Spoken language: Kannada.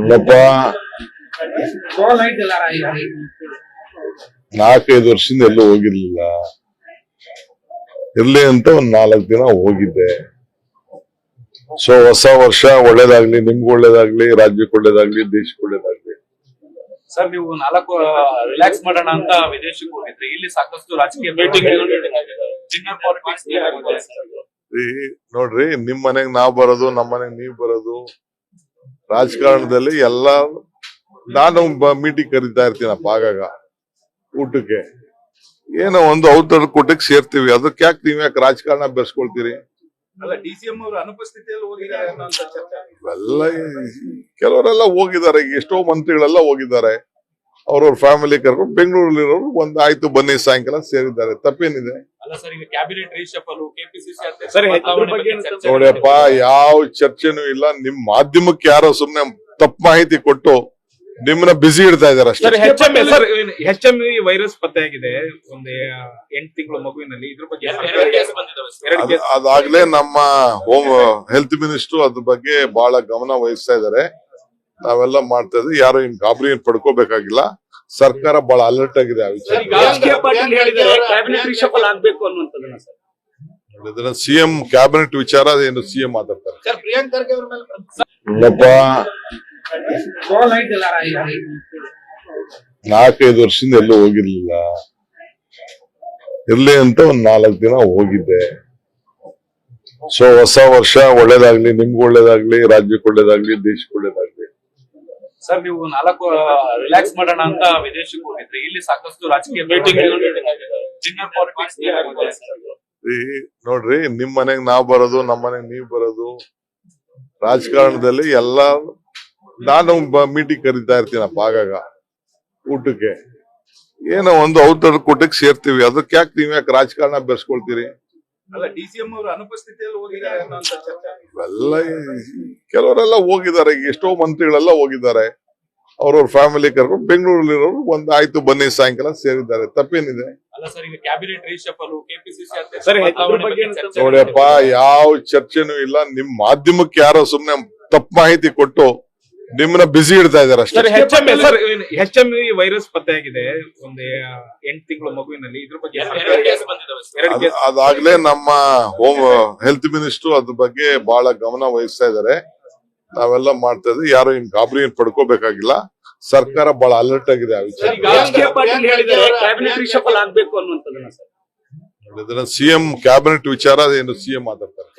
ಇಲ್ಲಪ್ಪ. ನಾಲ್ಕೈದು ವರ್ಷದಿಂದ ಎಲ್ಲೂ ಹೋಗಿರ್ಲಿಲ್ಲ. ಇರ್ಲಿ ಅಂತ ಒಂದ್ ನಾಲ್ಕು ದಿನ ಹೋಗಿದ್ದೆ. ಸೊ ಹೊಸ ವರ್ಷ ಒಳ್ಳೇದಾಗ್ಲಿ ನಿಮ್ಗೆ ಒಳ್ಳೇದಾಗ್ಲಿ ರಾಜ್ಯಕ್ಕೆ ಒಳ್ಳೇದಾಗ್ಲಿ ದೇಶಕ್ಕೆ ಒಳ್ಳೇದಾಗ್ಲಿ. ಸರ್ ನೀವು ನಾಲ್ಕು ರಿಲ್ಯಾಕ್ಸ್ ಮಾಡೋಣ ಅಂತ ವಿದೇಶಕ್ಕೆ ಹೋಗಿದ್ರಿ. ಇಲ್ಲಿ ಸಾಕಷ್ಟು ರಾಜಕೀಯ ಮೀಟಿಂಗ್ ನೋಡ್ರಿ ನಿಮ್ ಮನೆಗ್ ನಾವ್ ಬರೋದು ನಮ್ಮ ಮನೆಗ್ ನೀವ್ ಬರೋದು. ರಾಜಕಾರಣದಲ್ಲಿ ಎಲ್ಲ ನಾನು ಮೀಟಿಂಗ್ ಕರಿತಾ ಇರ್ತೀನಪ್ಪ ಆಗಾಗ ಊಟಕ್ಕೆ. ಏನೋ ಒಂದು ಔತಣ ಕೂಟಕ್ಕೆ ಸೇರ್ತೀವಿ. ಅದಕ್ಕೆ ಯಾಕೆ ನೀವ್ ಯಾಕೆ ರಾಜಕಾರಣ ಬೆರೆಸ್ಕೊಳ್ತೀರಿ? ಇವೆಲ್ಲ ಕೆಲವರೆಲ್ಲ ಹೋಗಿದ್ದಾರೆ. ಎಷ್ಟೋ ಮಂತ್ರಿಗಳೆಲ್ಲ ಹೋಗಿದ್ದಾರೆ. ಅವ್ರವ್ರ ಫ್ಯಾಮಿಲಿ ಕರ್ಕೊಂಡು ಬೆಂಗಳೂರಲ್ಲಿರೋರು ಒಂದ್ ಆಯ್ತು ಬನ್ನಿ ಸಾಯಂಕಾಲ ಸೇರಿದ್ದಾರೆ. ತಪ್ಪೇನಿದೆ? ನೋಡಿಯಪ್ಪ ಯಾವ ಚರ್ಚೆನೂ ಇಲ್ಲ. ನಿಮ್ ಮಾಧ್ಯಮಕ್ಕೆ ಯಾರೋ ಸುಮ್ನೆ ತಪ್ಪು ಮಾಹಿತಿ ಕೊಟ್ಟು ನಿಮ್ಮನ್ನ ಬಿಸಿ ಇಡ್ತಾ ಇದಾರೆ ಸರ್ ಅಷ್ಟೇ H M sir H M virus ಪತ್ತೆಯಾಗಿದೆ ಒಂದು ಎಂಟು ತಿಂಗಳು ಮಗುವಿನಲ್ಲಿ. ಇದ್ರ ಬಗ್ಗೆ ಅದಾಗ್ಲೇ ನಮ್ಮ ಹೋಮ್ ಹೆಲ್ತ್ ಮಿನಿಸ್ಟರ್ ಅದ್ರ ಬಗ್ಗೆ ಬಹಳ ಗಮನ ವಹಿಸ್ತಾ ಇದಾರೆ ನಾವೆಲ್ಲ ಮಾಡ್ತಾ ಇದ್ವಿ. ಯಾರು ಇನ್ ಗಾಬರಿ ಏನ್ ಪಡ್ಕೋಬೇಕಾಗಿಲ್ಲ. ಸರ್ಕಾರ ಬಹಳ ಅಲರ್ಟ್ ಆಗಿದೆ ಆ ವಿಚಾರ. ಸಿಎಂ ಕ್ಯಾಬಿನೆಟ್ ವಿಚಾರ ಏನು ಸಿಎಂ ಮಾತಾಡ್ತಾರೆ? ಸರ್ ಪ್ರಿಯಾಂಕ್ ಖರ್ಗೆ ಅವ್ರ ಮೇಲೆ ಇಲ್ಲಪ್ಪ. ನಾಲ್ಕೈದು ವರ್ಷದಿಂದ ಎಲ್ಲೂ ಹೋಗಿರ್ಲಿಲ್ಲ. ಇರ್ಲಿ ಅಂತ ಒಂದ್ ನಾಲ್ಕು ದಿನ ಹೋಗಿದ್ದೆ. ಸೊ ಹೊಸ ವರ್ಷ ಒಳ್ಳೇದಾಗ್ಲಿ ನಿಮ್ಗೆ ಒಳ್ಳೇದಾಗ್ಲಿ ರಾಜ್ಯಕ್ಕೆ ಒಳ್ಳೇದಾಗ್ಲಿ ದೇಶಕ್ಕೆ ಒಳ್ಳೇದಾಗ್ಲಿ. ಸರ್ ನೀವು ನಾಲ್ಕು ರಿಲ್ಯಾಕ್ಸ್ ಮಾಡೋಣ ಅಂತ ವಿದೇಶಕ್ಕೆ ಹೋಗಿದ್ರಿ. ಇಲ್ಲಿ ಸಾಕಷ್ಟು ರಾಜಕೀಯ ಮೀಟಿಂಗ್ ಪಾಲಿಟಿಕ್ಸ್ ನೋಡ್ರಿ ನಿಮ್ ಮನೆಗ್ ನಾವ್ ಬರೋದು ನಮ್ ಮನೆಗ್ ನೀವ್ ಬರೋದು. ರಾಜಕಾರಣದಲ್ಲಿ ಎಲ್ಲ ನಾನು ಮೀಟಿಂಗ್ ಕರಿತಾ ಇರ್ತೀನಪ್ಪ ಆಗಾಗ ಊಟಕ್ಕೆ. ಏನೋ ಒಂದು ಔಟರ್ ಕೂಟಕ್ಕೆ ಸೇರ್ತೀವಿ. ಅದಕ್ಕೆ ಯಾಕೆ ನೀವ್ ಯಾಕೆ ರಾಜಕಾರಣ ಬೆರೆಸ್ಕೊಳ್ತೀರಿ? ಇವೆಲ್ಲ ಕೆಲವರೆಲ್ಲ ಹೋಗಿದ್ದಾರೆ ಎಷ್ಟೋ ಮಂತ್ರಿಗಳೆಲ್ಲ ಹೋಗಿದ್ದಾರೆ. ಅವ್ರವ್ರ ಫ್ಯಾಮಿಲಿ ಕರ್ಕೊಂಡು ಬೆಂಗಳೂರಲ್ಲಿರೋರು ಒಂದು ಆಯ್ತು ಬನ್ನಿ ಸಾಯಂಕಾಲ ಸೇರಿದ್ದಾರೆ. ತಪ್ಪೇನಿದೆ? ನೋಡಿಯಪ್ಪ ಯಾವ ಚರ್ಚೆನೂ ಇಲ್ಲ. ನಿಮ್ ಮಾಧ್ಯಮಕ್ಕೆ ಯಾರೋ ಸುಮ್ನೆ ತಪ್ಪು ಮಾಹಿತಿ ಕೊಟ್ಟು ನಿಮ್ಮನ್ನ ಬಿಸಿ ಇಡ್ತಾ ಇದಾರೆ H M sir H M virus ಪತ್ತೆಯಾಗಿದೆ ಒಂದು ಎಂಟು ತಿಂಗಳ ಮಗುವಿನಲ್ಲಿ. ಇದ್ರ ಬಗ್ಗೆ ಅದಾಗ್ಲೇ ನಮ್ಮ ಹೋಮ್ ಹೆಲ್ತ್ ಮಿನಿಸ್ಟರ್ ಅದ್ರ ಬಗ್ಗೆ ಬಹಳ ಗಮನ ವಹಿಸ್ತಾ ಇದಾರೆ ನಾವೆಲ್ಲ ಮಾಡ್ತಾ ಇದ್ವಿ. ಯಾರು ಇನ್ ಗಾಬರಿ ಏನ್ ಪಡ್ಕೋಬೇಕಾಗಿಲ್ಲ. ಸರ್ಕಾರ ಬಹಳ ಅಲರ್ಟ್ ಆಗಿದೆ ಆ ವಿಚಾರ. ಸಿಎಂ ಕ್ಯಾಬಿನೆಟ್ ವಿಚಾರ ಏನು ಸಿಎಂ ಮಾತಾಡ್ತಾರೆ?